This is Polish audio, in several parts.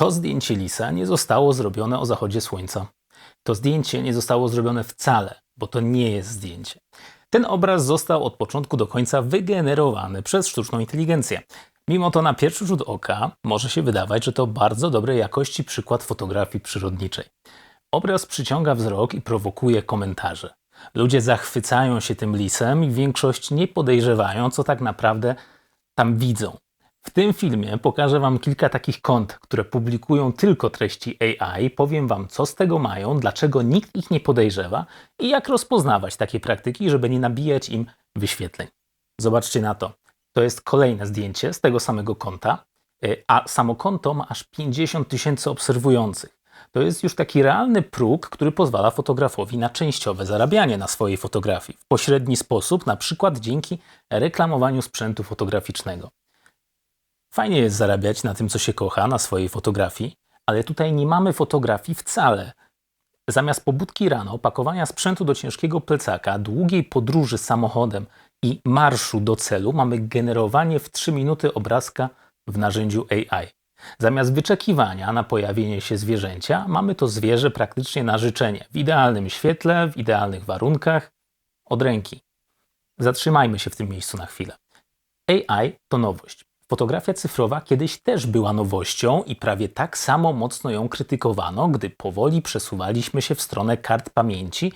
To zdjęcie lisa nie zostało zrobione o zachodzie słońca. To zdjęcie nie zostało zrobione wcale, bo to nie jest zdjęcie. Ten obraz został od początku do końca wygenerowany przez sztuczną inteligencję. Mimo to na pierwszy rzut oka może się wydawać, że to bardzo dobrej jakości przykład fotografii przyrodniczej. Obraz przyciąga wzrok i prowokuje komentarze. Ludzie zachwycają się tym lisem i większość nie podejrzewają, co tak naprawdę tam widzą. W tym filmie pokażę Wam kilka takich kont, które publikują tylko treści AI, powiem Wam, co z tego mają, dlaczego nikt ich nie podejrzewa i jak rozpoznawać takie praktyki, żeby nie nabijać im wyświetleń. Zobaczcie na to. To jest kolejne zdjęcie z tego samego konta, y, a samo konto ma aż 50 tysięcy obserwujących. To jest już taki realny próg, który pozwala fotografowi na częściowe zarabianie na swojej fotografii w pośredni sposób, na przykład dzięki reklamowaniu sprzętu fotograficznego. Fajnie jest zarabiać na tym, co się kocha, na swojej fotografii, ale tutaj nie mamy fotografii wcale. Zamiast pobudki rano, pakowania sprzętu do ciężkiego plecaka, długiej podróży samochodem i marszu do celu, mamy generowanie w 3 minuty obrazka w narzędziu AI. Zamiast wyczekiwania na pojawienie się zwierzęcia, mamy to zwierzę praktycznie na życzenie, w idealnym świetle, w idealnych warunkach, od ręki. Zatrzymajmy się w tym miejscu na chwilę. AI to nowość. Fotografia cyfrowa kiedyś też była nowością i prawie tak samo mocno ją krytykowano, gdy powoli przesuwaliśmy się w stronę kart pamięci,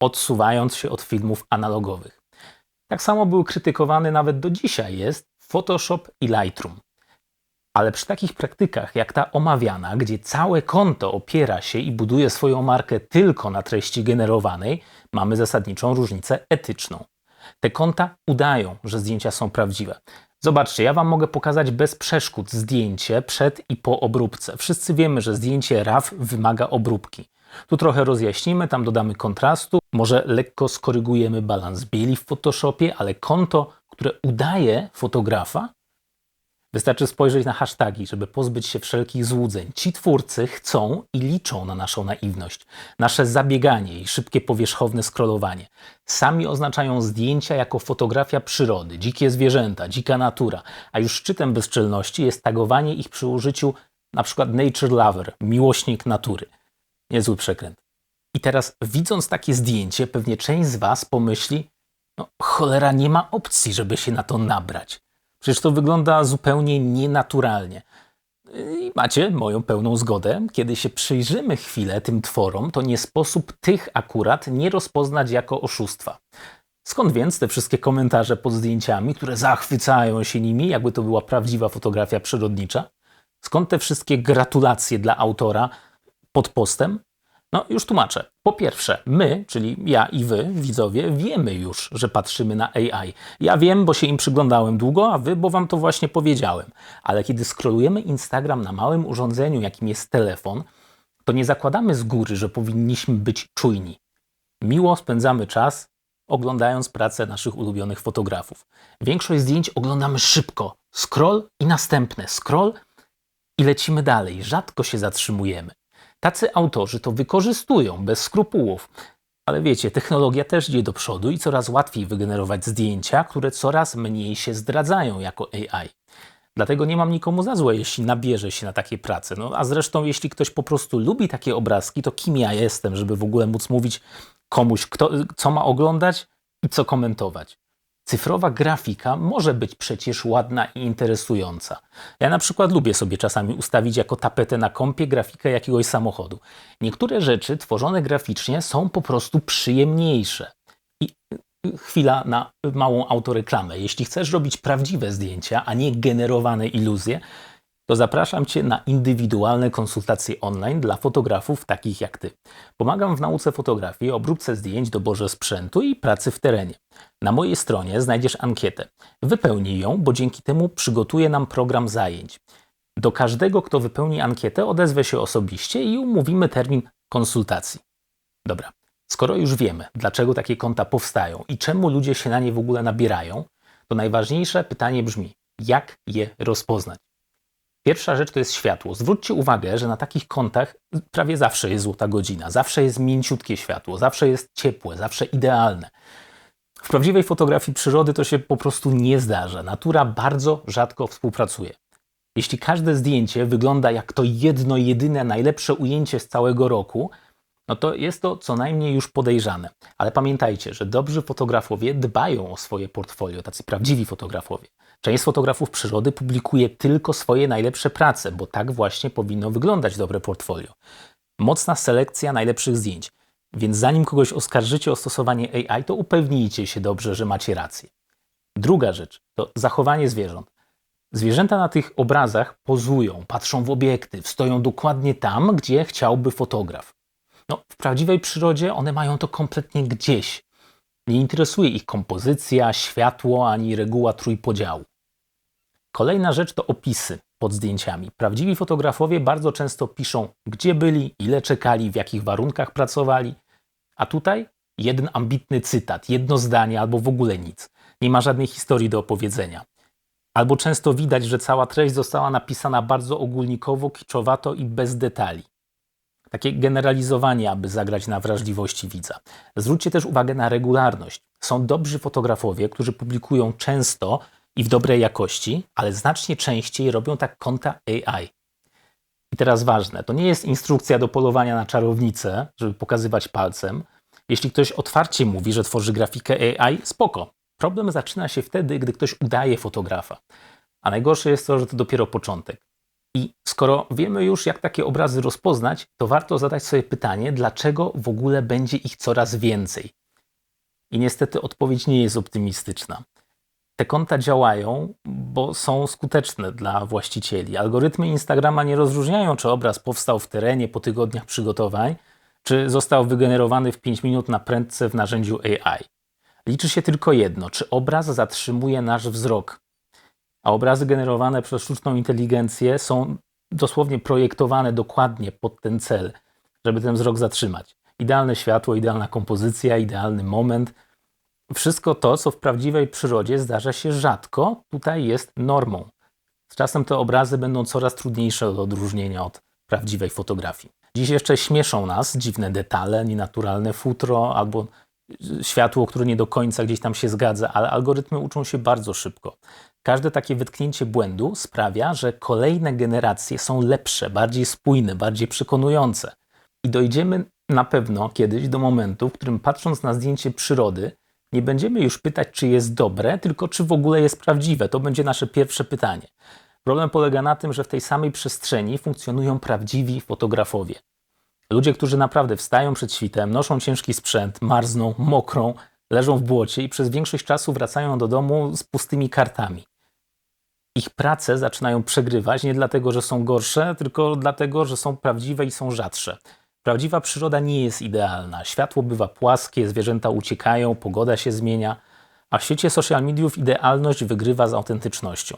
odsuwając się od filmów analogowych. Tak samo był krytykowany nawet do dzisiaj jest Photoshop i Lightroom. Ale przy takich praktykach jak ta omawiana, gdzie całe konto opiera się i buduje swoją markę tylko na treści generowanej, mamy zasadniczą różnicę etyczną. Te konta udają, że zdjęcia są prawdziwe. Zobaczcie, ja Wam mogę pokazać bez przeszkód zdjęcie przed i po obróbce. Wszyscy wiemy, że zdjęcie RAW wymaga obróbki. Tu trochę rozjaśnimy, tam dodamy kontrastu, może lekko skorygujemy balans bieli w Photoshopie, ale konto, które udaje fotografa, Wystarczy spojrzeć na hasztagi, żeby pozbyć się wszelkich złudzeń. Ci twórcy chcą i liczą na naszą naiwność, nasze zabieganie i szybkie powierzchowne scrollowanie. Sami oznaczają zdjęcia jako fotografia przyrody, dzikie zwierzęta, dzika natura, a już szczytem bezczelności jest tagowanie ich przy użyciu np. nature lover, miłośnik natury. Niezły przekręt. I teraz widząc takie zdjęcie, pewnie część z Was pomyśli, no cholera, nie ma opcji, żeby się na to nabrać. Przecież to wygląda zupełnie nienaturalnie. I macie moją pełną zgodę. Kiedy się przyjrzymy chwilę tym tworom, to nie sposób tych akurat nie rozpoznać jako oszustwa. Skąd więc te wszystkie komentarze pod zdjęciami, które zachwycają się nimi, jakby to była prawdziwa fotografia przyrodnicza? Skąd te wszystkie gratulacje dla autora pod postem? No, już tłumaczę. Po pierwsze, my, czyli ja i wy, widzowie, wiemy już, że patrzymy na AI. Ja wiem, bo się im przyglądałem długo, a wy, bo wam to właśnie powiedziałem. Ale kiedy skrolujemy Instagram na małym urządzeniu, jakim jest telefon, to nie zakładamy z góry, że powinniśmy być czujni. Miło spędzamy czas, oglądając pracę naszych ulubionych fotografów. Większość zdjęć oglądamy szybko. Scroll i następne. Scroll i lecimy dalej. Rzadko się zatrzymujemy. Tacy autorzy to wykorzystują bez skrupułów. Ale wiecie, technologia też idzie do przodu i coraz łatwiej wygenerować zdjęcia, które coraz mniej się zdradzają jako AI. Dlatego nie mam nikomu za złe, jeśli nabierze się na takie prace. No, a zresztą, jeśli ktoś po prostu lubi takie obrazki, to kim ja jestem, żeby w ogóle móc mówić komuś, kto, co ma oglądać i co komentować. Cyfrowa grafika może być przecież ładna i interesująca. Ja na przykład lubię sobie czasami ustawić jako tapetę na kompie grafikę jakiegoś samochodu. Niektóre rzeczy tworzone graficznie są po prostu przyjemniejsze. I y, chwila na małą autoreklamę. Jeśli chcesz robić prawdziwe zdjęcia, a nie generowane iluzje, to zapraszam Cię na indywidualne konsultacje online dla fotografów takich jak Ty. Pomagam w nauce fotografii, obróbce zdjęć, doborze sprzętu i pracy w terenie. Na mojej stronie znajdziesz ankietę. Wypełnij ją, bo dzięki temu przygotuję nam program zajęć. Do każdego, kto wypełni ankietę, odezwę się osobiście i umówimy termin konsultacji. Dobra, skoro już wiemy, dlaczego takie konta powstają i czemu ludzie się na nie w ogóle nabierają, to najważniejsze pytanie brzmi: jak je rozpoznać? Pierwsza rzecz to jest światło. Zwróćcie uwagę, że na takich kątach prawie zawsze jest złota godzina, zawsze jest mięciutkie światło, zawsze jest ciepłe, zawsze idealne. W prawdziwej fotografii przyrody to się po prostu nie zdarza. Natura bardzo rzadko współpracuje. Jeśli każde zdjęcie wygląda jak to jedno, jedyne, najlepsze ujęcie z całego roku, no to jest to co najmniej już podejrzane. Ale pamiętajcie, że dobrzy fotografowie dbają o swoje portfolio, tacy prawdziwi fotografowie. Część fotografów przyrody publikuje tylko swoje najlepsze prace, bo tak właśnie powinno wyglądać dobre portfolio. Mocna selekcja najlepszych zdjęć. Więc zanim kogoś oskarżycie o stosowanie AI, to upewnijcie się dobrze, że macie rację. Druga rzecz to zachowanie zwierząt. Zwierzęta na tych obrazach pozują, patrzą w obiektyw, stoją dokładnie tam, gdzie chciałby fotograf. No, w prawdziwej przyrodzie one mają to kompletnie gdzieś. Nie interesuje ich kompozycja, światło ani reguła trójpodziału. Kolejna rzecz to opisy pod zdjęciami. Prawdziwi fotografowie bardzo często piszą, gdzie byli, ile czekali, w jakich warunkach pracowali, a tutaj jeden ambitny cytat, jedno zdanie albo w ogóle nic. Nie ma żadnej historii do opowiedzenia. Albo często widać, że cała treść została napisana bardzo ogólnikowo, kiczowato i bez detali. Takie generalizowanie, aby zagrać na wrażliwości widza. Zwróćcie też uwagę na regularność. Są dobrzy fotografowie, którzy publikują często i w dobrej jakości, ale znacznie częściej robią tak konta AI. I teraz ważne, to nie jest instrukcja do polowania na czarownicę, żeby pokazywać palcem. Jeśli ktoś otwarcie mówi, że tworzy grafikę AI, spoko. Problem zaczyna się wtedy, gdy ktoś udaje fotografa. A najgorsze jest to, że to dopiero początek. I skoro wiemy już, jak takie obrazy rozpoznać, to warto zadać sobie pytanie, dlaczego w ogóle będzie ich coraz więcej. I niestety odpowiedź nie jest optymistyczna. Te konta działają, bo są skuteczne dla właścicieli. Algorytmy Instagrama nie rozróżniają, czy obraz powstał w terenie po tygodniach przygotowań, czy został wygenerowany w 5 minut na prędce w narzędziu AI. Liczy się tylko jedno, czy obraz zatrzymuje nasz wzrok. A obrazy generowane przez sztuczną inteligencję są dosłownie projektowane dokładnie pod ten cel, żeby ten wzrok zatrzymać. Idealne światło, idealna kompozycja, idealny moment. Wszystko to, co w prawdziwej przyrodzie zdarza się rzadko, tutaj jest normą. Z czasem te obrazy będą coraz trudniejsze do odróżnienia od prawdziwej fotografii. Dziś jeszcze śmieszą nas dziwne detale, nienaturalne futro albo światło, które nie do końca gdzieś tam się zgadza, ale algorytmy uczą się bardzo szybko. Każde takie wytknięcie błędu sprawia, że kolejne generacje są lepsze, bardziej spójne, bardziej przekonujące. I dojdziemy na pewno kiedyś do momentu, w którym patrząc na zdjęcie przyrody, nie będziemy już pytać, czy jest dobre, tylko czy w ogóle jest prawdziwe. To będzie nasze pierwsze pytanie. Problem polega na tym, że w tej samej przestrzeni funkcjonują prawdziwi fotografowie. Ludzie, którzy naprawdę wstają przed świtem, noszą ciężki sprzęt, marzną, mokrą, leżą w błocie i przez większość czasu wracają do domu z pustymi kartami. Ich prace zaczynają przegrywać nie dlatego, że są gorsze, tylko dlatego, że są prawdziwe i są rzadsze. Prawdziwa przyroda nie jest idealna. Światło bywa płaskie, zwierzęta uciekają, pogoda się zmienia, a w świecie social mediów idealność wygrywa z autentycznością.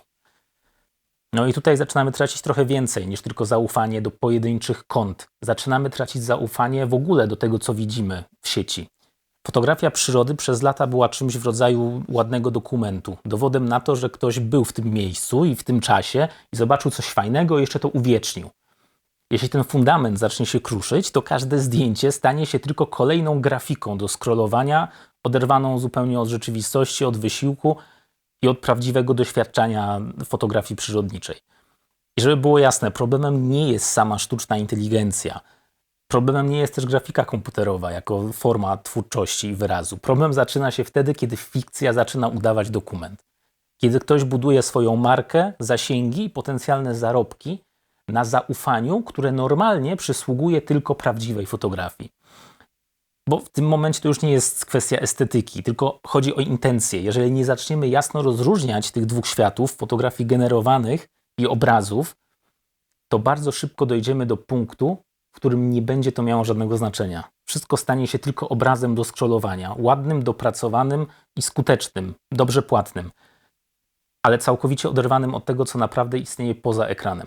No i tutaj zaczynamy tracić trochę więcej niż tylko zaufanie do pojedynczych kont. Zaczynamy tracić zaufanie w ogóle do tego, co widzimy w sieci. Fotografia przyrody przez lata była czymś w rodzaju ładnego dokumentu, dowodem na to, że ktoś był w tym miejscu i w tym czasie i zobaczył coś fajnego i jeszcze to uwiecznił. Jeśli ten fundament zacznie się kruszyć, to każde zdjęcie stanie się tylko kolejną grafiką do scrollowania, oderwaną zupełnie od rzeczywistości, od wysiłku i od prawdziwego doświadczenia fotografii przyrodniczej. I żeby było jasne, problemem nie jest sama sztuczna inteligencja. Problemem nie jest też grafika komputerowa jako forma twórczości i wyrazu. Problem zaczyna się wtedy, kiedy fikcja zaczyna udawać dokument. Kiedy ktoś buduje swoją markę, zasięgi i potencjalne zarobki na zaufaniu, które normalnie przysługuje tylko prawdziwej fotografii. Bo w tym momencie to już nie jest kwestia estetyki, tylko chodzi o intencje. Jeżeli nie zaczniemy jasno rozróżniać tych dwóch światów, fotografii generowanych i obrazów, to bardzo szybko dojdziemy do punktu, w którym nie będzie to miało żadnego znaczenia. Wszystko stanie się tylko obrazem do scrollowania, ładnym, dopracowanym i skutecznym, dobrze płatnym, ale całkowicie oderwanym od tego, co naprawdę istnieje poza ekranem.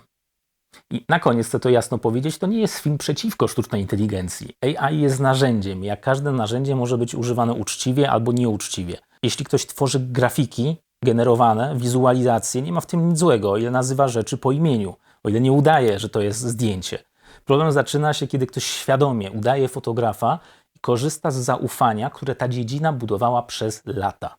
I na koniec chcę to jasno powiedzieć, to nie jest film przeciwko sztucznej inteligencji. AI jest narzędziem, jak każde narzędzie może być używane uczciwie albo nieuczciwie. Jeśli ktoś tworzy grafiki generowane, wizualizacje, nie ma w tym nic złego, o ile nazywa rzeczy po imieniu, o ile nie udaje, że to jest zdjęcie. Problem zaczyna się, kiedy ktoś świadomie udaje fotografa i korzysta z zaufania, które ta dziedzina budowała przez lata.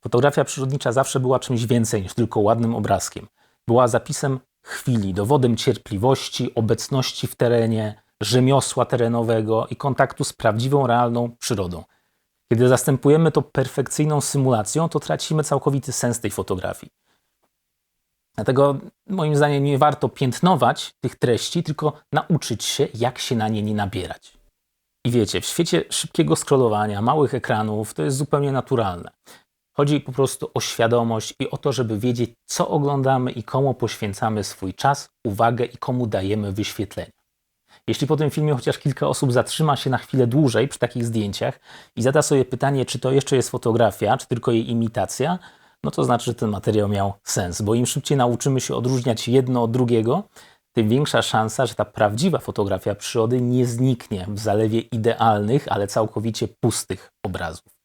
Fotografia przyrodnicza zawsze była czymś więcej niż tylko ładnym obrazkiem. była zapisem chwili, dowodem cierpliwości, obecności w terenie, rzemiosła terenowego i kontaktu z prawdziwą, realną przyrodą. Kiedy zastępujemy to perfekcyjną symulacją, to tracimy całkowity sens tej fotografii. Dlatego moim zdaniem nie warto piętnować tych treści, tylko nauczyć się, jak się na nie nie nabierać. I wiecie, w świecie szybkiego scrollowania, małych ekranów, to jest zupełnie naturalne. Chodzi po prostu o świadomość i o to, żeby wiedzieć, co oglądamy i komu poświęcamy swój czas, uwagę i komu dajemy wyświetlenia. Jeśli po tym filmie chociaż kilka osób zatrzyma się na chwilę dłużej przy takich zdjęciach i zada sobie pytanie, czy to jeszcze jest fotografia, czy tylko jej imitacja, no to znaczy, że ten materiał miał sens, bo im szybciej nauczymy się odróżniać jedno od drugiego, tym większa szansa, że ta prawdziwa fotografia przyrody nie zniknie w zalewie idealnych, ale całkowicie pustych obrazów.